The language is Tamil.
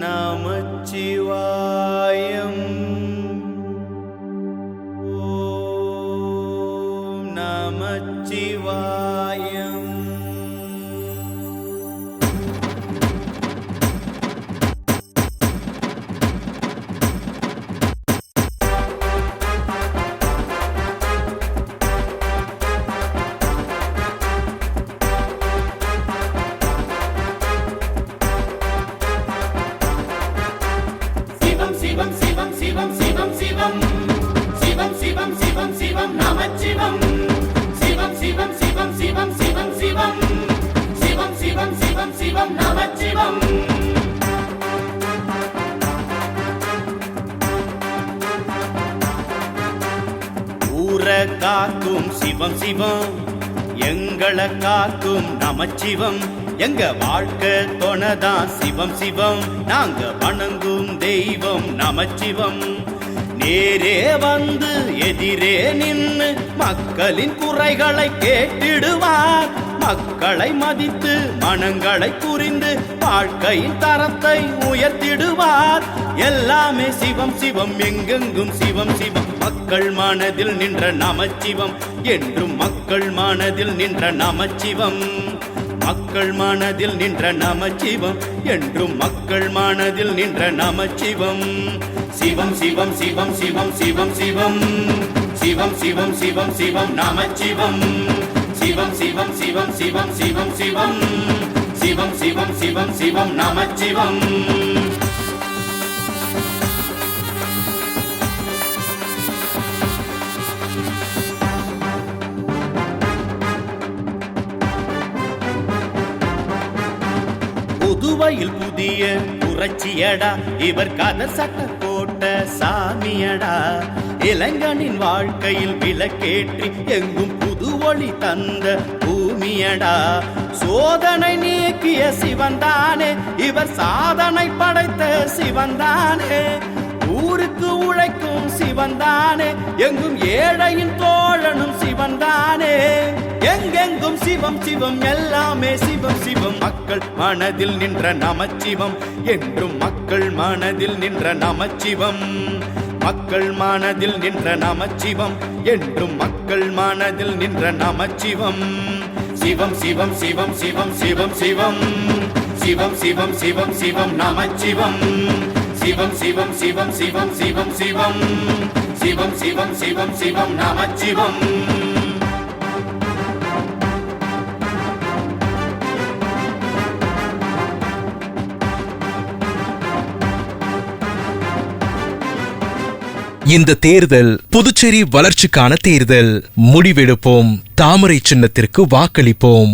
நமச்சிவாயம் ஓம் நமச்சிவாயம் சிவம் சிவம் சிவம் சிவம் சிவம் சிவம் சிவம் சிவம் சிவம் சிவம் சிவம் நமச்சிவம் ஊரை காக்கும் சிவம் சிவம் எங்களை காக்கும் நமச்சிவம் எங்க வாழ்க்கை தொணதான் சிவம் சிவம் நாங்க வணங்கும் தெய்வம் நமச்சிவம் நேரே வந்து எதிரே நின்னு மக்களின் குறைகளை கேட்டிடுவார். மக்களை மதித்து மனங்களை புரிந்து வாழ்க்கையின் தரத்தை உயர்த்திடுவார். எல்லாமே சிவம் சிவம் எங்கெங்கும் சிவம் சிவம். மக்கள் மனதில் நின்ற நமச்சிவம் என்றும் மக்கள் மனதில் நின்ற நமச்சிவம். மக்கள் மனதில் நின்ற நமச்சிவம் என்றும் மக்கள் மனதில் நின்ற நமச்சிவம். சிவம் சிவம் சிவம் சிவம் சிவம் சிவம் சிவம் சிவம் சிவம் சிவம் நமச்சிவம் சிவம் சிவம் சிவம் சிவம் சிவம் சிவம் சிவம் சிவம் சிவம் சிவம் நமச்சிவம் புதுவையில் புதிய புரட்சியடா இவர் கதர் சட்ட சாமியடா. இளைஞனின் வாழ்க்கையில் விளக்கேற்றி எங்கும் புது ஒளி தந்த பூமியடா. சோதனை நீக்கிய சிவந்தானே இவர் சாதனை படைத்த சிவந்தானே ஊருக்கு உழைக்கும் சிவந்தானே எங்கும் ஏழையின் தோல் சிவம் சிவம் எல்லாமே சிவம் சிவம் மக்கள் மனதில் நின்ற நமச்சிவம் என்றும் மக்கள் மனதில் நின்ற நமச்சிவம் மக்கள் மனதில் நின்ற நமச்சிவம் என்றும் மக்கள் மனதில் நின்ற நமச்சிவம் சிவம் சிவம் சிவம் சிவம் சிவம் சிவம் சிவம் சிவம் சிவம் சிவம் நமச்சிவம் சிவம் சிவம் சிவம் சிவம் சிவம் சிவம் சிவம் சிவம் சிவம் சிவம் நமச்சிவம் இந்த தேர்தல் புதுச்சேரி வளர்ச்சிக்கான தேர்தல். முடிவெடுப்போம். தாமரை சின்னத்திற்கு வாக்களிப்போம்.